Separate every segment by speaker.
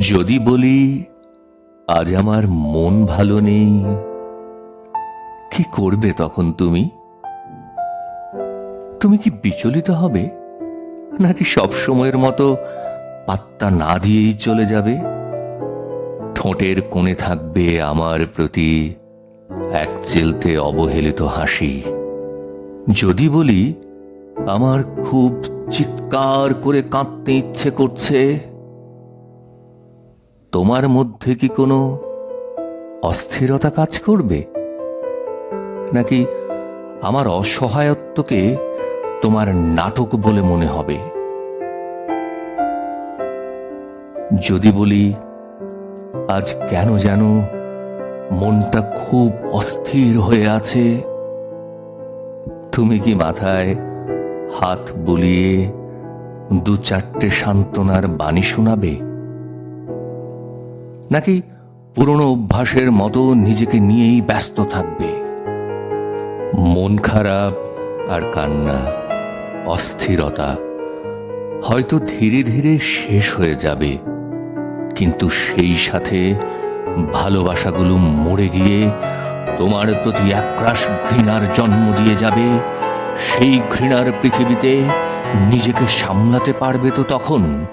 Speaker 1: যদি বলি, আজ আমার মন ভালো নেই, কি করবে তখন তুমি? তুমি কি বিচলিত হবে? নাকি সব সময়ের মতো পাত্তা না দিয়েই চলে যাবে? ঠোঁটের কোণে থাকবে আমার প্রতি এক চেলতে অবহেলিত হাসি। যদি বলি, আমার খুব চিৎকার করে কাঁদতে ইচ্ছে করছে তোমার মধ্যে কি কোনো অস্থিরতা কাজ করবে? নাকি আমার অসহায়ত্বকে তোমার নাটক বলে মনে হবে? যদি বলি, আজ কেন যেন মনটা খুব অস্থির হয়ে আছে, তুমি কি মাথায় হাত বুলিয়ে দু চারটে সান্ত্বনার বাণী শোনাবে? নাকি পুরনো অভ্যাসের মতো নিজেকে নিয়েই ব্যস্ত থাকবে? মন খারাপ আর কান্না, অস্থিরতা হয়তো ধীরে ধীরে শেষ হয়ে যাবে। কিন্তু সেই সাথে ভালোবাসাগুলো মরে গিয়ে তোমার প্রতি একরাশ ঘৃণার জন্ম দিয়ে যাবে। সেই ঘৃণার পৃথিবীতে নিজেকে সামলাতে পারবে তো তখন?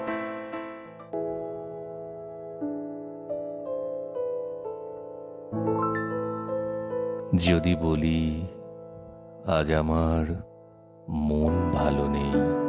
Speaker 1: যদি বলি আজ আমার মন ভালো নেই।